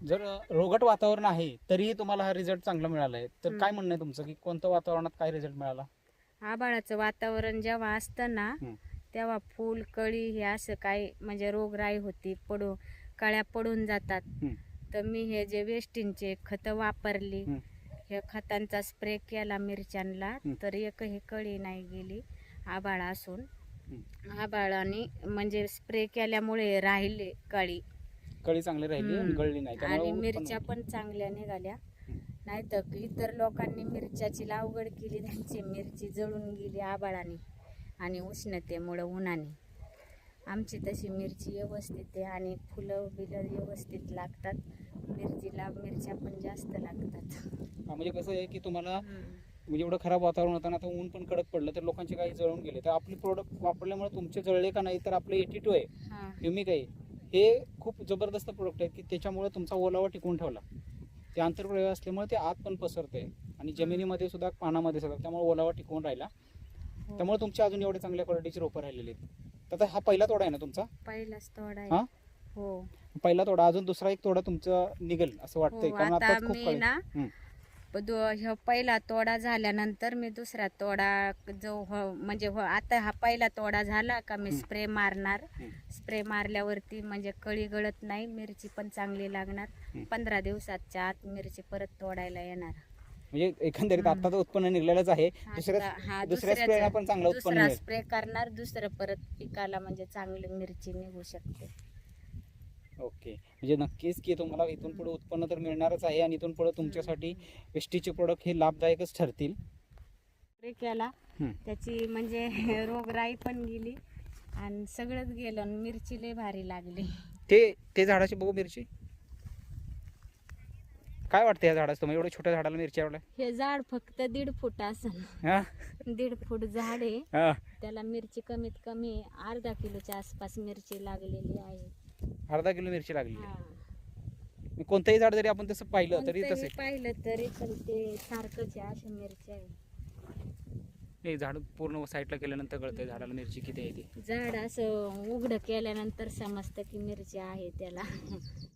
जर रोगट वातावरण आहे तरीही तुम्हाला हा रिझल्ट चांगला मिळाला आहे तर. काय म्हणणं आहे तुमचं की कोणत्या वातावरणात काय रिझल्ट मिळाला आबाळाचं वातावरण जेव्हा असतं ना हं. तेव्हा फूल कळी हे असं काय म्हणजे रोगराई होती पडू कळ्या पडून जातात हं. तर मी हे जे वेस्टिनचे खतं वापरली हं. हे खतांचा स्प्रे केला मिरच्यांना हं. तर एकही कळी नाही गेली आबाळ असून हं. आबाळाने म्हणजे स्प्रे केल्यामुळे राहिले कळी कळी चांगली राहिली आणि हम्म. गळली नाही आणि मिरच्या पण चांगल्या निघाल्या. नाही तर इतर लोकांनी मिरच्याची लागवड केली त्यांची मिरची जळून गेली आबाळाने आणि उष्णतेमुळं उन्हाने. आमची तशी मिरची व्यवस्थित आहे आणि फुलं बिलं व्यवस्थित लागतात. मिरचीला मिरच्या पण जास्त लागतात. हा, म्हणजे कसं आहे की तुम्हाला. म्हणजे एवढं खराब वातावरण होतं ना आता ऊन पण कडक पडलं तर लोकांचे काही जळून गेले. तर आपले प्रोडक्ट वापरल्यामुळे तुमचे जळले का नाही तर आपले एटी टू आहे. हा. युमिक आहे. हे खूप जबरदस्त प्रोडक्ट आहे की त्याच्यामुळे तुमचा ओलावा टिकून ठेवला. ते आंतरप्रवाह असल्यामुळे ते आत पण पसरते आणि जमिनीमध्ये सुद्धा पानामध्ये सुद्धा त्यामुळे ओलावा टिकून राहिला. हो. त्यामुळे तुमचे अजून एवढे चांगल्या क्वालिटीचे रोपं राहिलेले आहेत. तर आता हा पहिला तोडा आहे ना तुमचा? पहिलाच तोडा हा? आहे. हो? पहिला तोडा अजून दुसरा एक तोडा तुमचा निघेल असं वाटतंय. हो कारण आता आता खूप मी ना. दो- पहिला तोडा झाल्यानंतर मी दुसरा तोडा जो हो- म्हणजे हो आता हा पहिला तोडा झाला का मी. स्प्रे मारणार. स्प्रे मारल्यावरती म्हणजे कळी गळत नाही मिरची पण चांगली लागणार. पंधरा दिवसाच्या आत मिरची परत तोडायला येणार म्हणजे एकंदरीत. आता तर उत्पन्न निघलेलंच आहे हा दुसऱ्या स्प्रेला पण चांगलं उत्पन्न दुसरा स्प्रे करणार दुसरं परत पिकाला म्हणजे चांगली मिरची निघू शकते ओके. म्हणजे नक्कीच की तुम्हाला इथून पुढे उत्पन्न तर मिळणारच आहे आणि इथून पुढे तुमच्यासाठी एसटीचे प्रोडक्ट हे लाभदायकच ठरतील. केला. त्याची म्हणजे रोगराई पण गेली आणि सगळंच गेलं आणि मिरची लय भारी लागली. ते ते झाडाची बघू मिरची. काय वाटतं या झाडाचं तुम्हाला? एवढ्या छोट्या झाडाला मिरची आवडल्या? हे झाड फक्त दीड फूट असेल हा? दीड फूट झाड आहे. त्याला मिरची कमीत कमी अर्धा किलोच्या आसपास मिरची लागलेली आहे. अर्धा किलो मिरची लागली. आहे. कोणतंही झाड जरी आपण तसं पाहिलं तरी कोणतंही तसे पाहिलं तरी पण ते सारखंच आहे अशा मिरच्या आहे हे झाड पूर्ण साईडला केल्यानंतर कळतंय झाडाला मिरची किती आहे ती. झाड असं उघडं केल्यानंतर समजतं की मिरची आहे त्याला.